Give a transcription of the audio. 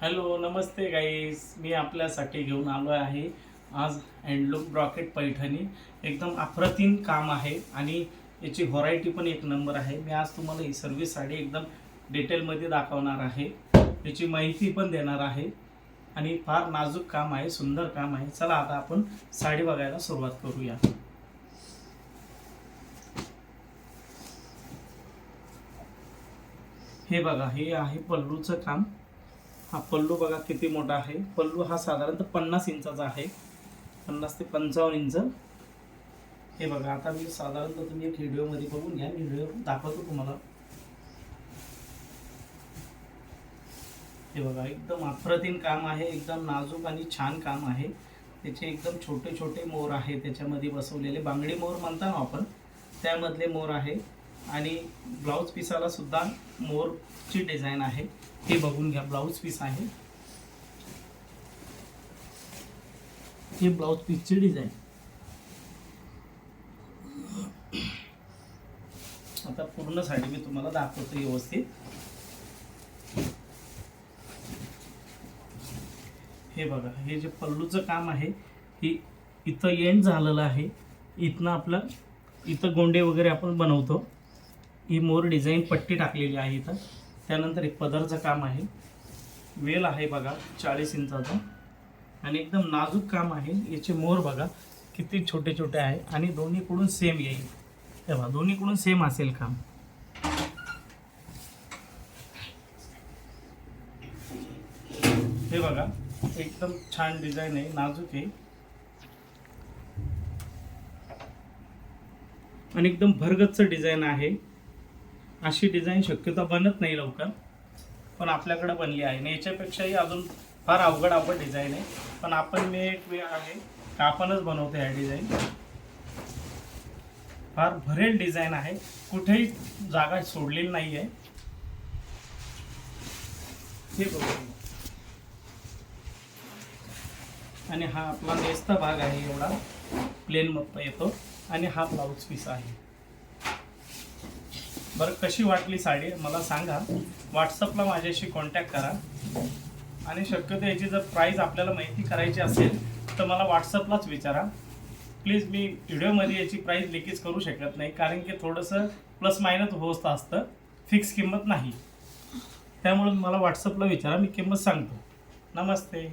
Hello नमस्ते गाईस मी आपल्यासाठी घेऊन आलो आहे आज हँडलूम ब्रॉकेट पैठणी. एकदम अप्रतिम काम आहे आणि याची व्हरायटी पण एक नंबर आहे. मी आज तुम्हाला ही सर्व साडी एकदम डिटेलमध्ये दाखवणार आहे. याची माहिती पण देणार आहे. आणि फार नाजूक काम आहे सुंदर काम आहे. चला आता आपण साडी बघायला सुरुवात करूया. हे बघा हे आहे पल्लूचं काम. हा पल्लू बघा किती मोठा आहे. पल्लू हा साधारणतः पन्नास इंचाचा आहे. पन्नास ते पंचावन्न इंच. हे बघा आता मी साधारणतः तुम्ही एक व्हिडिओमध्ये बघून घ्या. मी व्हिडिओ दाखवतो तुम्हाला. हे बघा एकदम अप्रतिम काम आहे. एकदम नाजूक आणि छान काम आहे. त्याचे एकदम छोटे छोटे मोर आहे. त्याच्यामध्ये बसवलेले बांगडी मोर म्हणता ना आपण त्यामधले मोर आहे. आणि ब्लाऊज पिसाला सुद्धा मोरची डिझाईन आहे. हे बघून घ्या ब्लाऊज पीस आहे. हे ब्लाऊज पीसची डिझाईन आता पूर्ण साडी मी तुम्हाला दाखवतो व्यवस्थित. हे बघा हे जे पल्लूचं काम आहे ही इथं एंड झालेलं आहे. इथनं आपलं इथं गोंडे वगैरे आपण बनवतो. ही मोर डिझाईन पट्टी टाकलेली आहे इथं. त्यानंतर एक पदरचं काम आहे. वेल आहे बघा चाळीस इंचाचा. आणि एकदम नाजूक काम आहे. याचे मोर बघा किती छोटे छोटे आहे. आणि दोन्हीकडून सेम येईल. तेव्हा दोन्हीकडून सेम असेल काम. हे बघा एकदम छान डिझाईन आहे नाजूक आहे. आणि एकदम भरगतचं डिझाईन आहे. अशी डिझाईन शक्यतो बनत नाही लवकर. पण आपल्याकडे बनली आहे. आणि याच्यापेक्षाही अजून फार अवघड अवघड डिझाईन आहे. पण आपण मी एक वेळ आहे का आपणच बनवतो ह्या डिझाईन फार भरेल डिझाईन आहे. कुठेही जागा सोडलेली नाही आहे हे बघू. आणि हा आपला नेसता भाग आहे एवढा. प्लेन मप्पा येतो. आणि हा ब्लाऊज पीस आहे. बरं कशी वाटली साडी? मला सांगा. व्हॉट्सअपला माझ्याशी कॉन्टॅक्ट करा. आणि शक्यतो याची जर प्राईस आपल्याला माहिती करायची असेल तर मला व्हॉट्सअपलाच विचारा. प्लीज मी व्हिडिओमध्ये याची प्राईस लिकेज करू शकत नाही कारण की थोडंसं प्लस मायनस होत असतं. फिक्स किंमत नाही. त्यामुळे मला व्हॉट्सअपला विचारा मी किंमत सांगतो. नमस्ते.